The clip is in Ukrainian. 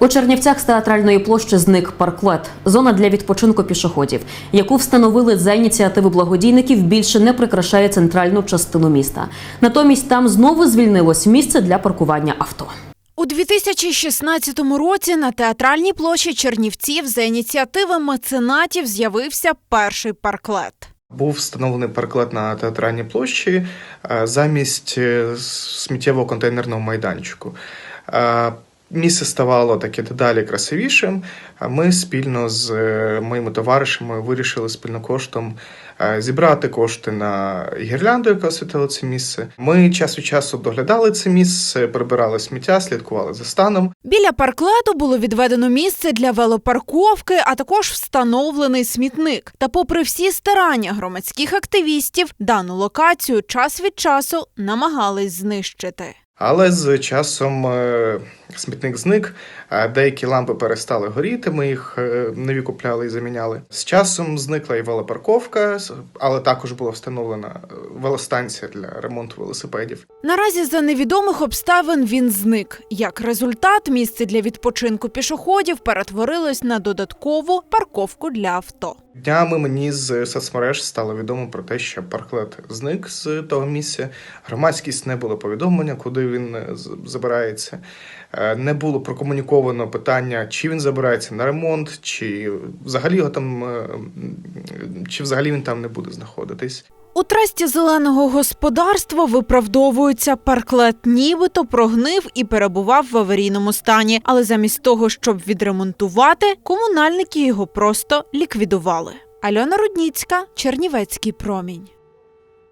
У Чернівцях з театральної площі зник парклет, зона для відпочинку пішоходів, яку встановили за ініціативи благодійників, більше не прикрашає центральну частину міста. Натомість там знову звільнилось місце для паркування авто. У 2016 році на театральній площі Чернівців за ініціативи меценатів з'явився перший парклет. Був встановлений парклет на театральній площі е, замість е, сміттєвого контейнерного майданчику. Місце ставало таке дедалі красивішим. А ми спільно з е, моїми товаришами вирішили спільно коштом е, зібрати кошти на гірлянду, яка освітила це місце. Ми час від часу доглядали це місце, прибирали сміття, слідкували за станом. Біля парклету було відведено місце для велопарковки, а також встановлений смітник. Та, попри всі старання громадських активістів, дану локацію час від часу намагались знищити. Але з часом е, смітник зник, деякі лампи перестали горіти, ми їх е, нові купляли і заміняли. З часом зникла і велопарковка, але також була встановлена е, велостанція для ремонту велосипедів. Наразі за невідомих обставин він зник. Як результат, місце для відпочинку пішоходів перетворилось на додаткову парковку для авто. Днями мені з соцмереж стало відомо про те, що парклет зник з того місця. Громадськість не було повідомлення, куди він е, забирається. Е, Не було прокомуніковано питання, чи він забирається на ремонт, чи взагалі його там е, чи взагалі він там не буде знаходитись. У трасті зеленого господарства виправдовується парклет, нібито прогнив і перебував в аварійному стані. Але замість того, щоб відремонтувати, комунальники його просто ліквідували. Альона Рудніцька, Чернівецький промінь.